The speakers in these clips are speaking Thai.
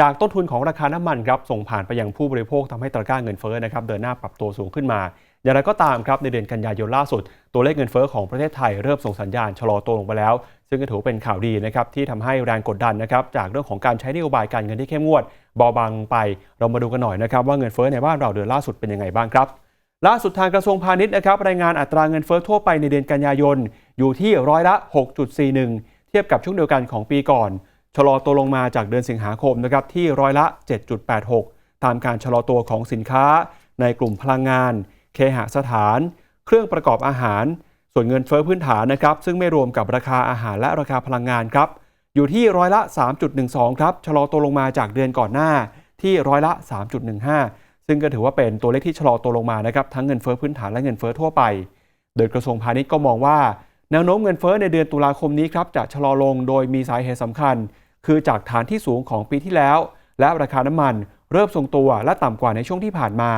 จากต้นทุนของราคาน้ำมันครับส่งผ่านไปยังผู้บริโภคทำให้ตะก้าเงินเฟ้อนะครับเดินหน้าปรับตัวสูงขึ้นมา อย่างไรก็ตามครับในเดือนกันยายนล่าสุด ตัวเลขเงินเฟ้อของประเทศไทยเริ่มส่งสัญญาณชะลอตัวลงไปแล้ว ซึ่งก็ถือเป็นข่าวดีนะครับที่ทำให้แรงกดดันนะครับจากเรื่องของการใช้นโยบายการเงินที่เข้มงวดเบาบางไป เรามาดูกันหน่อยนะครับว่าเงินเฟ้อในบ้านเราเดือนล่าสุดเป็นยังไงบ้างครับล่าสุดทางกระทรวงพาณิชย์นะครับรายงานอัตราเงินเฟ้อทั่วไปในเดือนกันยายนอยู่ที่ร้อยละ 6.41 เทียบกับช่วงเดียวกันของปีก่อน ชะลอตัวลงมาจากเดือนสิงหาคมนะครับที่ร้อยละ 7.86 ตามการชะลอตัวของสินค้า ในกลุ่มพลังงาน เคหสถาน เครื่องประกอบอาหาร ส่วนเงินเฟ้อพื้นฐานนะครับซึ่งไม่รวมกับราคาอาหารและราคาพลังงานครับอยู่ที่ร้อยละ 3.12 ครับชะลอตัวลงมาจากเดือนก่อนหน้าที่ร้อยละ 3.15 ซึ่งก็ถือว่าเป็นตัวเลขที่ชะลอตัวลงมานะครับทั้งเงินเฟ้อพื้นฐานและเงินเฟ้อทั่วไป โดยกระทรวงพาณิชย์ก็มองว่า แนวโน้มเงินเฟ้อในเดือนตุลาคมนี้ครับจะชะลอลงโดยมีสาเหตุสำคัญ คือจากฐานที่สูงของปีที่แล้ว และราคาน้ำมันเริ่มทรงตัวและต่ำกว่าในช่วงที่ผ่านมา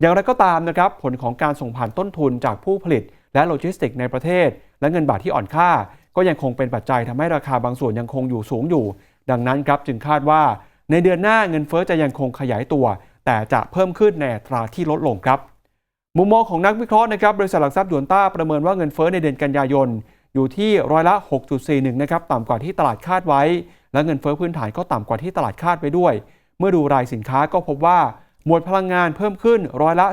อย่างไรก็ตามนะครับผลของการส่งผ่านต้นทุนจากผู้ผลิต และโลจิสติกส์ในประเทศ และเงินบาทที่อ่อนค่า ก็ยังคงเป็นปัจจัยทำให้ราคาบางส่วนยังคงอยู่สูงอยู่ ดังนั้นครับจึงคาดว่า ในเดือนหน้าเงินเฟ้อจะยังคงขยายตัว แต่จะเพิ่มขึ้นในอัตราที่ลดลงครับ มุมมองของนักวิเคราะห์นะครับบริษัทหลักทรัพย์หยวนต้าประเมินว่าเงินเฟ้อในเดือนกันยายนอยู่ที่ร้อยละ 6.41 นะครับต่ำกว่าที่ตลาดคาดไว้ และเงินเฟ้อพื้นฐานก็ต่ำกว่าที่ตลาดคาดไว้ด้วย เมื่อดูรายสินค้าก็พบว่า หมวดพลังงานเพิ่มขึ้นร้อยละ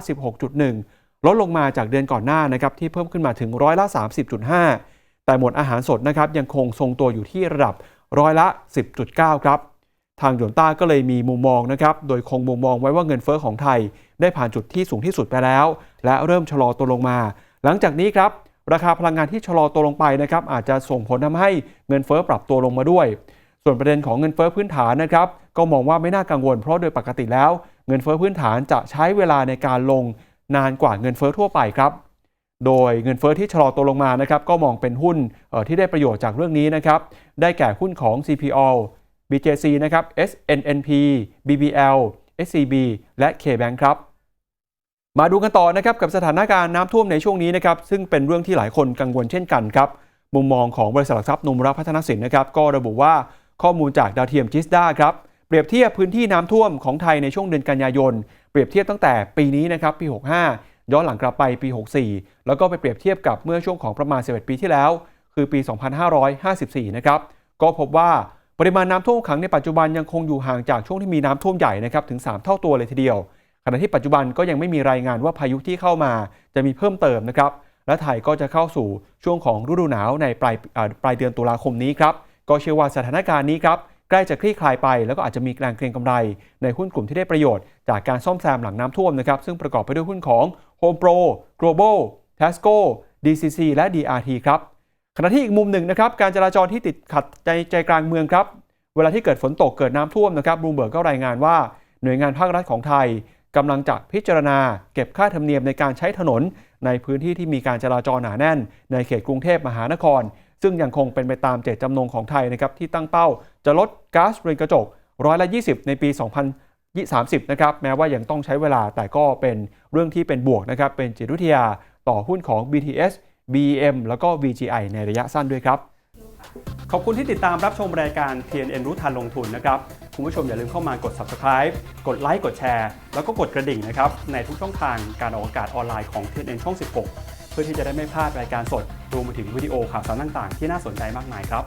16.1 ลดลงมาจากเดือนก่อนหน้านะครับที่เพิ่มขึ้นมาถึงร้อยละ 30.5 แต่หมวดอาหารสดนะครับยังคงทรงตัวอยู่ที่ระดับร้อยละ 10.9 ครับ ทางหยวนต้าก็เลยมีมุมมองนะครับ โดยคงมุมมองไว้ว่าเงินเฟ้อของไทย ได้ผ่านจุดที่สูงที่สุดไปแล้ว และเริ่มชะลอตัวลงมา หลังจากนี้ครับ ราคาพลังงานที่ชะลอตัวลงไปนะครับอาจจะส่งผลทำให้เงินเฟ้อปรับตัวลงมาด้วย ส่วนประเด็นของเงินเฟ้อพื้นฐานนะครับก็มองว่าไม่น่ากังวล เพราะโดยปกติแล้ว เงินเฟ้อพื้นฐานจะใช้เวลาในการลงนานกว่าเงินเฟ้อทั่วไปครับ โดยเงินเฟ้อที่ชะลอตัวลงมานะครับก็มองเป็นหุ้นที่ได้ประโยชน์จากเรื่องนี้นะครับได้แก่หุ้นของ CPO BJC นะครับ SNNP BBL SCB และ KBank ครับมาดูกันต่อนะครับกับสถานการณ์น้ำท่วมในช่วงนี้นะครับซึ่งเป็นเรื่องที่หลายคนกังวลเช่นกันครับมุมมองของบริษัทหลักทรัพย์นมรพัฒนสินนะครับก็ระบุว่า ข้อมูลจากดาวเทียมจิสดาครับเปรียบเทียบพื้นที่น้ำท่วมของไทยในช่วงเดือนกันยายน เปรียบเทียบตั้งแต่ปีนี้นะครับปี 65 ย้อนหลังกลับไปปี 64 แล้วก็ไปเปรียบเทียบกับเมื่อช่วงของประมาณ 11 ปีที่แล้ว คือปี 2554 นะครับก็พบว่าปริมาณน้ำท่วมขังในปัจจุบันยังคงอยู่ห่างจากช่วงที่มีน้ำท่วมใหญ่นะครับถึง 3 เท่าตัวเลยทีเดียวขณะที่ปัจจุบันก็ยังไม่มีรายงานว่าพายุที่เข้ามาจะมีเพิ่มเติมนะครับ และไทยก็จะเข้าสู่ช่วงของฤดูหนาวในปลายปลายเดือนตุลาคมนี้ครับ ก็เชื่อว่าสถานการณ์นี้ครับใกล้จะคลี่คลายไป แล้วก็อาจจะมีแรงเกรียงกำไร ในหุ้นกลุ่มที่ได้ประโยชน์จากการซ่อมแซมหลังน้ำท่วมนะครับซึ่งประกอบไปด้วยหุ้นของ Home Pro Global Tesco DCC และ DRT ครับขณะที่อีกมุมหนึ่งนะครับการจราจรที่ติดขัดใจใจกลางเมืองครับเวลาที่เกิดฝนตกเกิดน้ำท่วมนะครับรูมเบิร์กก็รายงานว่าหน่วยงานภาครัฐของไทยกำลังจะพิจารณา เก็บค่าธรรมเนียมในการใช้ถนน ในพื้นที่ที่มีการจราจรหนาแน่น ในเขตกรุงเทพมหานคร ซึ่งยังคงเป็นไปตามเจตจำนงของไทยนะครับที่ตั้งเป้าจะลดก๊าซเรือนกระจกร้อยละ 20 ในปี 2030 นะครับแม้ว่ายังต้องใช้เวลาแต่ก็เป็นเรื่องที่เป็นบวกนะครับเป็นจิตวิทยาต่อหุ้นของ BTS BEM แล้วก็ VGI ในระยะสั้นด้วยครับ ขอบคุณที่ติดตามรับชมรายการ TNN รู้ทันลงทุนนะครับ คุณผู้ชมอย่าลืมเข้ามากด subscribe กดไลค์กดแชร์ แล้วก็กดกระดิ่งนะครับ ในทุกช่องทางการออกอากาศออนไลน์ของ TNN ช่อง 16 พื่อที่จะได้ไม่พลาดรายการสดรวมไปถึงวิดีโอข่าวสารต่างๆ ที่น่าสนใจมากมายครับ